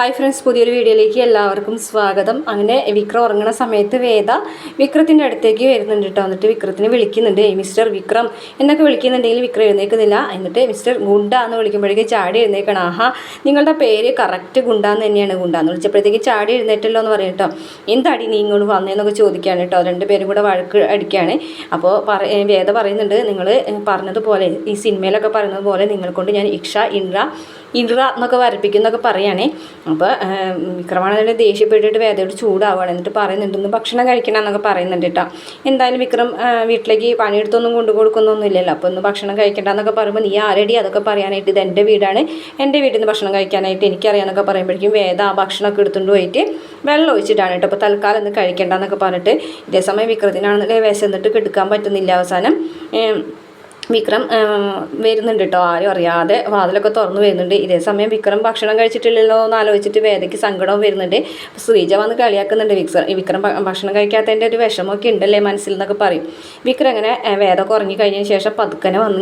Hi friends പുതിയൊരു വീഡിയോയിലേക്ക് എല്ലാവർക്കും സ്വാഗതം. അങ്ങനെ വിക്രം ഉറങ്ങുന്ന സമയത്ത് വേദ വിക്രത്തിന്റെ അടുത്തേക്ക് വരുന്നുണ്ട് കേട്ടോ. എന്നിട്ട് വിക്രത്തിനെ വിളിക്കുന്നുണ്ട് മിസ്റ്റർ വിക്രം എന്നൊക്കെ വിളിക്കുന്നുണ്ടെങ്കിൽ വിക്രം എഴുന്നേക്കുന്നില്ല എന്നിട്ട് മിസ്റ്റർ ഗുണ്ട എന്ന് വിളിക്കുമ്പോഴേക്കും ചാടി എഴുന്നേൽക്കണം. ആഹാ നിങ്ങളുടെ പേര് കറക്റ്റ് ഗുണ്ട എന്ന് തന്നെയാണ് ഗുണ്ട എന്ന് വിളിച്ചപ്പോഴത്തേക്ക് ചാടി എഴുന്നേറ്റല്ലോ എന്ന് പറയും കേട്ടോ. എന്താടി നീ ഇങ്ങോട്ട് വന്നതെന്നൊക്കെ ചോദിക്കുകയാണ് കേട്ടോ. രണ്ട് പേരും കൂടെ വഴക്ക് അടിക്കുകയാണ്. അപ്പോൾ പറ വേദ പറയുന്നുണ്ട് നിങ്ങൾ പറഞ്ഞതുപോലെ ഈ സിനിമയിലൊക്കെ പറയുന്നത് പോലെ നിങ്ങൾ കൊണ്ട് ഞാൻ ഇക്ഷ ഇൻറ ഇൻറ എന്നൊക്കെ വരപ്പിക്കുന്നൊക്കെ പറയുകയാണേ അപ്പോൾ വിക്രമാണെന്നുണ്ടെങ്കിൽ ദേഷ്യപ്പെട്ടിട്ട് വേദയോട് ചൂടാവുകയാണ് എന്നിട്ട് പറയുന്നുണ്ട് ഒന്ന് ഭക്ഷണം കഴിക്കണം എന്നൊക്കെ പറയുന്നുണ്ട് കേട്ടോ എന്തായാലും വിക്രം വീട്ടിലേക്ക് പണിയെടുത്തൊന്നും കൊണ്ടു കൊടുക്കുന്നൊന്നുമില്ലല്ലോ. അപ്പോൾ ഒന്ന് ഭക്ഷണം കഴിക്കണ്ട എന്നൊക്കെ പറയുമ്പോൾ നീ ആരടി അതൊക്കെ പറയാനായിട്ട് ഇത് എന്റെ വീടാണ്. എന്റെ വീട്ടിൽ നിന്ന് ഭക്ഷണം കഴിക്കാനായിട്ട് എനിക്കറിയാമെന്നൊക്കെ പറയുമ്പോഴേക്കും വേദ ആ ഭക്ഷണമൊക്കെ എടുത്തുകൊണ്ട് പോയിട്ട് വെള്ളം ഒഴിച്ചിട്ടാണ് കേട്ടോ അപ്പോൾ തൽക്കാലം ഒന്ന് കഴിക്കണ്ട എന്നൊക്കെ പറഞ്ഞിട്ട് ഇതേസമയം വിക്രത്തിനാണെന്നുണ്ടെങ്കിൽ വിശന്നിട്ട് കിടക്കാൻ പറ്റുന്നില്ല അവസാനം. വിക്രം വരുന്നുണ്ട് കേട്ടോ ആരും അറിയാതെ വാതിലൊക്കെ തുറന്നു വരുന്നുണ്ട്. ഇതേ സമയം വിക്രം ഭക്ഷണം കഴിച്ചിട്ടില്ലല്ലോ എന്ന് ആലോചിച്ചിട്ട് വേദയ്ക്ക് സങ്കടവും വരുന്നുണ്ട്. ശ്രീജ വന്ന് കളിയാക്കുന്നുണ്ട് വിക്രം വിക്രം ഭക്ഷണം കഴിക്കാത്തതിന്റെ ഒരു വിഷമമൊക്കെ ഉണ്ടല്ലേ മനസ്സിൽ എന്നൊക്കെ പറയും. വിക്രം അങ്ങനെ വേദ വേദമൊക്കെ ഉറങ്ങി കഴിഞ്ഞതിന് ശേഷം പതുക്കനെ വന്നു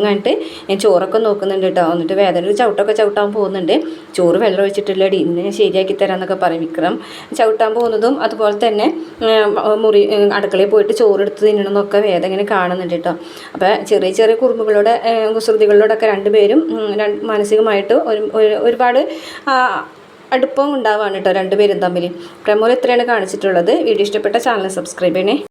ഞാൻ ചോറൊക്കെ നോക്കുന്നുണ്ട് കേട്ടോ എന്നിട്ട് വേദന ഒരു ചവിട്ടൊക്കെ ചവിട്ടാൻ പോകുന്നുണ്ട്. ചോറ് വെള്ളം ഒഴിച്ചിട്ടില്ലടി ഇന്ന് ഞാൻ ശരിയാക്കി തരാമെന്നൊക്കെ പറയും വിക്രം. ചവിട്ടാൻ പോകുന്നതും അതുപോലെ തന്നെ മുറി അടുക്കളയിൽ പോയിട്ട് ചോറ് എടുത്ത് തിന്നണമെന്നൊക്കെ വേദ ഇങ്ങനെ കാണുന്നുണ്ട് കേട്ടോ അപ്പോൾ ചെറിയ ചെറിയ കുറുമ്പുകളോടെ ആ, കുസൃതികളോടൊക്കെ രണ്ടുപേരും മാനസികമായിട്ട് ഒരു ഒരു- ഒരുപാട് അടുപ്പം ഉണ്ടാവുകയാണ് കേട്ടോ രണ്ടുപേരും തമ്മിൽ പ്രമോൽ ഇത്രയാണ് കാണിച്ചിട്ടുള്ളത്. വീഡിയോ ഇഷ്ടപ്പെട്ട ചാനൽ സബ്സ്ക്രൈബ് ചെയ്യണേ.